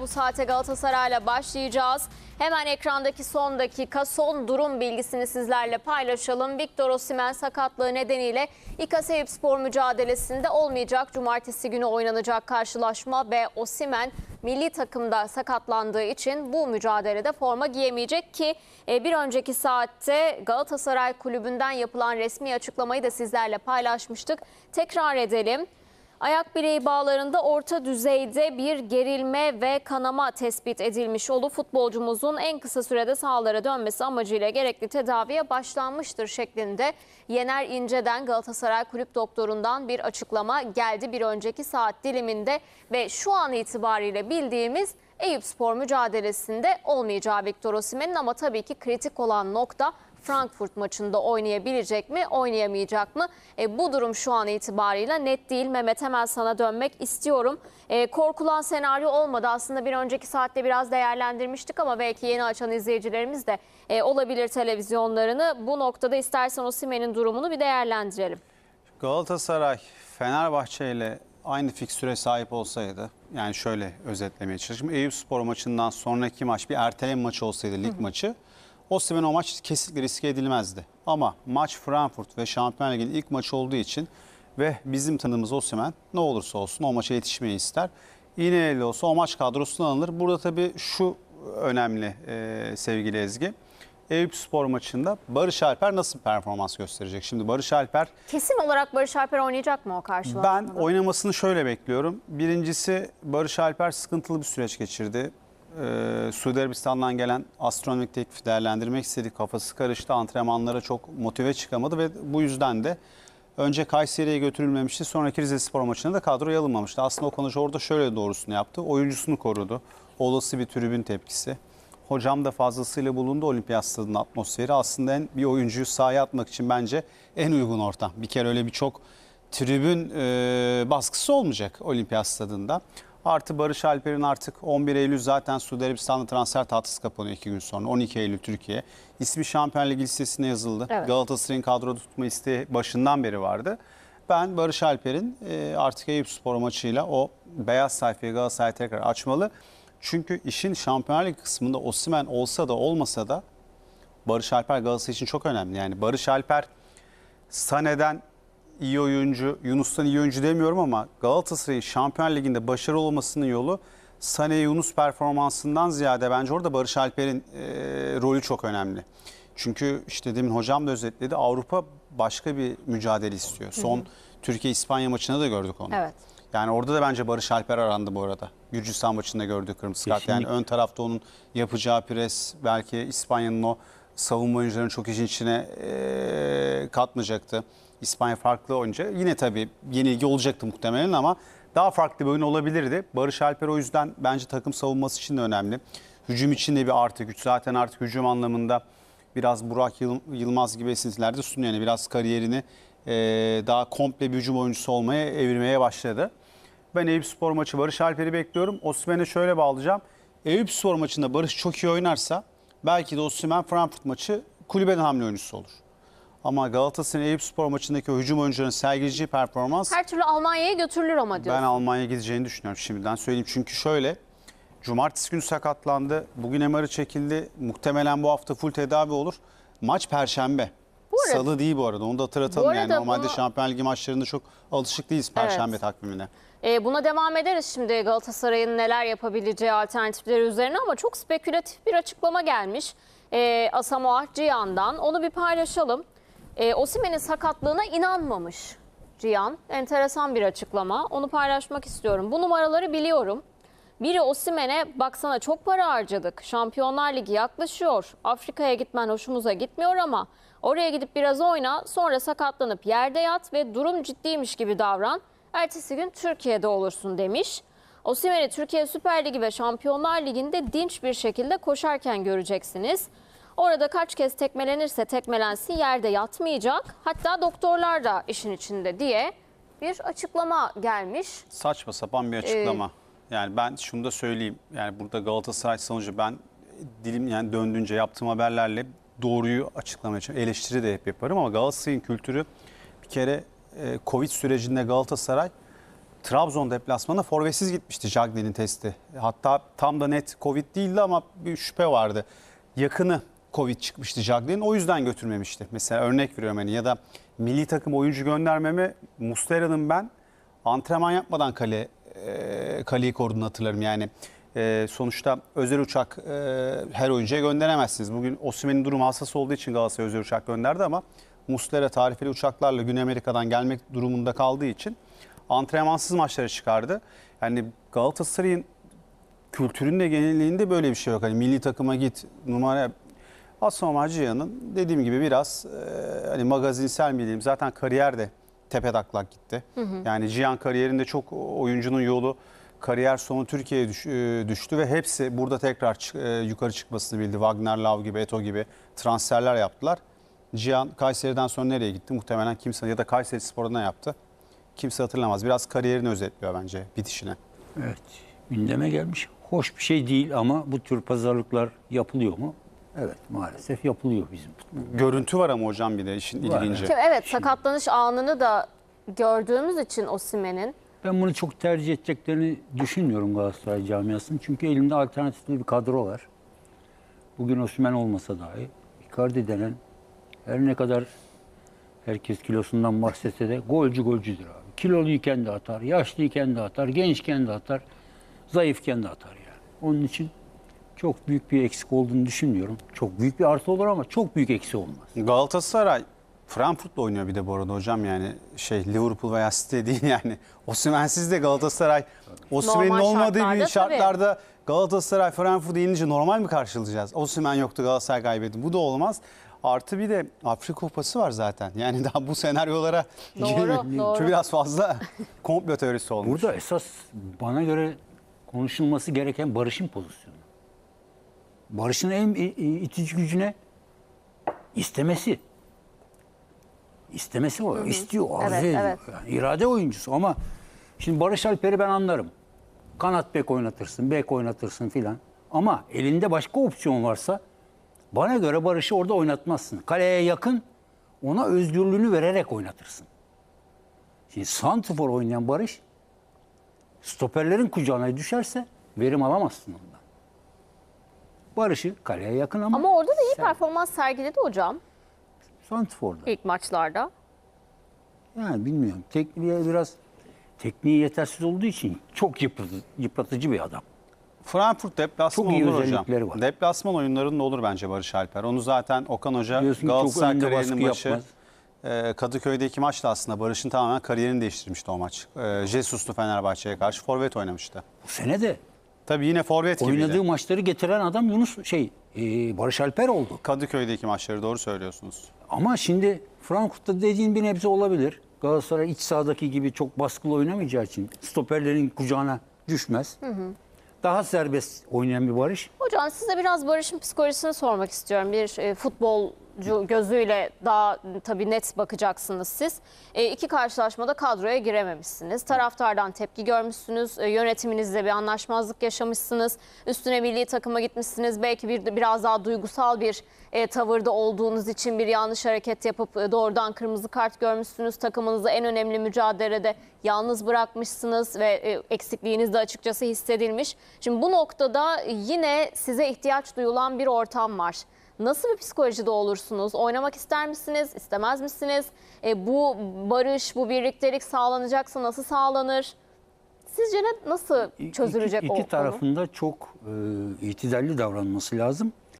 Bu saate Galatasaray'la başlayacağız. Hemen ekrandaki son dakika son durum bilgisini sizlerle paylaşalım. Victor Osimhen sakatlığı nedeniyle İKA Eyüp Spor mücadelesinde olmayacak. Cumartesi günü oynanacak karşılaşma ve Osimhen milli takımda sakatlandığı için bu mücadelede forma giyemeyecek ki e, bir önceki saatte Galatasaray Kulübü'nden yapılan resmi açıklamayı da sizlerle paylaşmıştık. Tekrar edelim. Ayak bileği bağlarında orta düzeyde bir gerilme ve kanama tespit edilmiş olup futbolcumuzun en kısa sürede sahalara dönmesi amacıyla gerekli tedaviye başlanmıştır şeklinde Yener İnce'den Galatasaray Kulüp Doktoru'ndan bir açıklama geldi bir önceki saat diliminde ve şu an itibariyle bildiğimiz Eyüp Spor mücadelesinde olmayacağı Victor Osimhen'in ama tabii ki kritik olan nokta Frankfurt maçında oynayabilecek mi, oynayamayacak mı? E, bu durum şu an itibariyle net değil. Mehmet hemen sana dönmek istiyorum. E, korkulan senaryo olmadı. Aslında bir önceki saatte biraz değerlendirmiştik ama belki yeni açan izleyicilerimiz de e, olabilir televizyonlarını. Bu noktada istersen Osimhen'in durumunu bir değerlendirelim. Galatasaray Fenerbahçe ile aynı fikstüre sahip olsaydı yani şöyle özetlemeye çalışayım. Eyüp Spor maçından sonraki maç bir erteleme maçı olsaydı lig maçı Osimhen o maç kesinlikle riske edilmezdi. Ama maç Frankfurt ve Şampiyonlar Ligi'nin ilk maçı olduğu için ve bizim tanıdığımız Osimhen ne olursa olsun o maça yetişmeyi ister. Yine elde olsa o maç kadrosuna alınır. Burada tabii şu önemli e, sevgili Ezgi. Eyüp Spor maçında Barış Alper nasıl performans gösterecek? Şimdi Barış Alper Kesin olarak Barış Alper oynayacak mı o karşılaşmada? ben oynamasını şöyle bekliyorum. Birincisi Barış Alper sıkıntılı bir süreç geçirdi. Ee, Suudi Arabistan'dan gelen astronomik teklif değerlendirmek istedi. Kafası karıştı. Antrenmanlara çok motive çıkamadı ve bu yüzden de önce Kayseri'ye götürülmemişti. Sonraki Rize Spor maçında da kadroya alınmamıştı. Aslında o konucu orada şöyle doğrusunu yaptı. Oyuncusunu korudu. Olası bir tribün tepkisi. Hocam da fazlasıyla bulundu olimpiyat stadının atmosferi. Aslında en, bir oyuncuyu sahaya atmak için bence en uygun ortam. Bir kere öyle bir çok tribün e, baskısı olmayacak olimpiyat stadında. Artı Barış Alper'in artık 11 Eylül zaten Suudi Arabistan'da transfer tahtası kapanıyor 2 gün sonra. 12 Eylül Türkiye. İsmi Şampiyon Ligi listesine yazıldı. Evet. Galatasaray'ın kadroda tutma isteği başından beri vardı. Ben Barış Alper'in e, artık Eyüp Spor maçıyla o beyaz sayfayı Galatasaray tekrar açmalı. Çünkü işin Şampiyonlar Ligi kısmında Osimhen olsa da olmasa da Barış Alper Galatasaray için çok önemli. Yani Barış Alper Sane'den iyi oyuncu, Yunus'tan iyi oyuncu demiyorum ama Galatasaray'ın Şampiyonlar Ligi'nde başarılı olmasının yolu Sane Yunus performansından ziyade bence orada Barış Alper'in e, rolü çok önemli. Çünkü işte demin hocam da özetledi Avrupa başka bir mücadele istiyor. Son Türkiye-İspanya maçında da gördük onu. Evet. Yani orada da bence Barış Alper arandı bu arada. Gürcistan maçında gördüğü kırmızı kart. Yani ön tarafta onun yapacağı pres belki İspanya'nın o savunma oyuncularını çok işin içine katmayacaktı. İspanya farklı oyuncu. Yine tabii yenilgi olacaktı muhtemelen ama daha farklı bir oyun olabilirdi. Barış Alper o yüzden bence takım savunması için de önemli. Hücum için de bir artı güç. Zaten artık hücum anlamında biraz Burak Yıl- Yılmaz gibi esintilerde sunuyor. Yani biraz kariyerini eee, daha komple bir hücum oyuncusu olmaya evirmeye başladı. Ben Eyüp Spor maçı Barış Alper'i bekliyorum. Osimhen'e şöyle bağlayacağım. Eyüp Spor maçında Barış çok iyi oynarsa belki de Osimhen Frankfurt maçı kulübeden hamle oyuncusu olur. Ama Galatasaray Eyüp Spor maçındaki o hücum oyuncularının sergileyeceği performans Her türlü Almanya'ya götürülür ama ben diyorsun. Almanya'ya gideceğini düşünüyorum şimdiden söyleyeyim. Çünkü şöyle cumartesi günü sakatlandı. Bugün MR'ı çekildi. Muhtemelen bu hafta full tedavi olur. Maç perşembe. Arada- Salı değil bu arada. Onu da hatırlatalım. Bu yani arada normalde bunu- Şampiyonlar Ligi maçlarında çok alışık değiliz perşembe Evet. takvimine. E, buna devam ederiz şimdi Galatasaray'ın neler yapabileceği alternatifleri üzerine ama çok spekülatif bir açıklama gelmiş. E, Asamoah Cihan'dan onu bir paylaşalım. E, Osimhen'in sakatlığına inanmamış Cihan. Enteresan bir açıklama. Onu paylaşmak istiyorum. Bu numaraları biliyorum. Biri Osimhen'e baksana çok para harcadık. Şampiyonlar Ligi yaklaşıyor. Afrika'ya gitmen hoşumuza gitmiyor ama oraya gidip biraz oyna sonra sakatlanıp yerde yat ve durum ciddiymiş gibi davran. Ertesi gün Türkiye'de olursun demiş. Osimhen'i Türkiye Süper Ligi ve Şampiyonlar Ligi'nde dinç bir şekilde koşarken göreceksiniz. Orada kaç kez tekmelenirse tekmelensin yerde yatmayacak. Hatta doktorlar da işin içinde diye bir açıklama gelmiş. Saçma sapan bir açıklama. yani ben şunu da söyleyeyim. Yani burada Galatasaray sonucu ben dilim yani döndüğünce yaptığım haberlerle doğruyu açıklamaya çalışıyorum. Eleştiri de hep yaparım ama Galatasaray'ın kültürü bir kere e, Covid sürecinde Galatasaray Trabzon deplasmanına forvetsiz gitmişti Jaglin'in testi. Hatta tam da net Covid değildi ama bir şüphe vardı. Yakını Covid çıkmıştı Jaglin'in o yüzden götürmemişti. Mesela örnek veriyorum hani ya da milli takım oyuncu göndermeme Mustera'nın ben antrenman yapmadan kale e, kaleyi koruduğunu hatırlarım. Yani e, sonuçta özel uçak e, her oyuncuya gönderemezsiniz. Bugün Osimhen'in durumu hassas olduğu için Galatasaray özel uçak gönderdi ama Muslera tarifeli uçaklarla Güney Amerika'dan gelmek durumunda kaldığı için antrenmansız maçlara çıkardı. Yani Galatasaray'ın kültüründe genelliğinde böyle bir şey yok. Hani milli takıma git numara Aslan Hacıyan'ın dediğim gibi biraz e, hani magazinsel mi diyeyim zaten kariyer de tepe taklak gitti. Yani Cihan kariyerinde çok oyuncunun yolu kariyer sonu Türkiye'ye düş- e, düştü ve hepsi burada tekrar e, yukarı çıkmasını bildi. Wagner, Lav gibi, Eto gibi transferler yaptılar. Cihan Kayseri'den sonra nereye gitti? Muhtemelen kimse ya da Kayseri Spor'da ne yaptı? Kimse hatırlamaz. Biraz kariyerini özetliyor bence bitişine. Evet, gündeme gelmiş. Hoş bir şey değil ama bu tür pazarlıklar yapılıyor mu? Evet, maalesef yapılıyor bizim. Görüntü var ama hocam bir de işin Var, ilginci. Şimdi evet sakatlanış anını da gördüğümüz için Osimhen'in Ben bunu çok tercih edeceklerini düşünmüyorum Galatasaray camiasının. Çünkü elimde alternatifli bir kadro var. Bugün Osimhen olmasa dahi Icardi denen her ne kadar herkes kilosundan bahsetse de golcü golcüdür abi. Kiloluyken de atar, yaşlıyken de atar, gençken de atar, zayıfken de atar yani. Onun için çok büyük bir eksik olduğunu düşünmüyorum. Çok büyük bir artı olur ama çok büyük eksi olmaz. Galatasaray Frankfurt'la oynuyor bir de bu arada hocam yani şey Liverpool veya City değil yani. Osimhen'siz de Galatasaray Osimhen'in olmadığı şartlarda bir tabii. şartlarda Galatasaray Frankfurt'u yenince normal mi karşılayacağız? Osimhen yoktu Galatasaray kaybetti. Bu da olmaz. Artı bir de Afrika Kupası var zaten. Yani daha bu senaryolara Doğru, girmek doğru. çok biraz fazla komplo teorisi olmuş. Burada esas bana göre konuşulması gereken Barış'ın pozisyonu. Barış'ın en i- i- itici gücüne istemesi. İstemesi o. İstiyor, arzu Evet, ediyor. evet. Yani irade oyuncusu ama şimdi Barış Alper'i ben anlarım. Kanat bek oynatırsın, bek oynatırsın filan. Ama elinde başka opsiyon varsa bana göre Barış'ı orada oynatmazsın. Kaleye yakın ona özgürlüğünü vererek oynatırsın. Şimdi Santifor oynayan Barış stoperlerin kucağına düşerse verim alamazsın ondan. Barış'ı kaleye yakın ama, ama orada da iyi performans sergiledi hocam Santifor'da. ilk maçlarda. Yani bilmiyorum. Tekniğe biraz tekniği yetersiz olduğu için çok yıpratıcı, yıpratıcı bir adam. Frankfurt deplasman Çok iyi olur hocam. özellikleri var. Deplasman oyunlarında olur bence Barış Alper. Onu zaten Okan Hoca Diyorsun ki çok Galatasaray önde kariyerinin başı yapmaz. e, Kadıköy'deki maçta aslında Barış'ın tamamen kariyerini değiştirmişti o maç. E, Jesus'tu Fenerbahçe'ye karşı forvet oynamıştı. Bu sene de Tabii yine forvet gibiydi. oynadığı maçları getiren adam Yunus şey e, Barış Alper oldu. Kadıköy'deki maçları doğru söylüyorsunuz. Ama şimdi Frankfurt'ta dediğin bir nebze olabilir. Galatasaray iç sahadaki gibi çok baskılı oynamayacağı için stoperlerin kucağına düşmez. Daha serbest oynayan bir Barış. Hocam size biraz Barış'ın psikolojisini sormak istiyorum. Bir e, futbolcu gözüyle daha tabii net bakacaksınız siz. E, iki karşılaşmada kadroya girememişsiniz. Taraftardan tepki görmüşsünüz. E, yönetiminizle bir anlaşmazlık yaşamışsınız. Üstüne milli takıma gitmişsiniz. Belki bir biraz daha duygusal bir e, tavırda olduğunuz için bir yanlış hareket yapıp e, doğrudan kırmızı kart görmüşsünüz. Takımınızı en önemli mücadelede yalnız bırakmışsınız ve e, eksikliğiniz de açıkçası hissedilmiş. Şimdi bu noktada yine size ihtiyaç duyulan bir ortam var. Nasıl bir psikolojide olursunuz? Oynamak ister misiniz? istemez misiniz? E, bu barış, bu birliktelik sağlanacaksa nasıl sağlanır? Sizce ne, nasıl çözülecek iki, o iki konu? tarafında çok e, itidalli davranması lazım.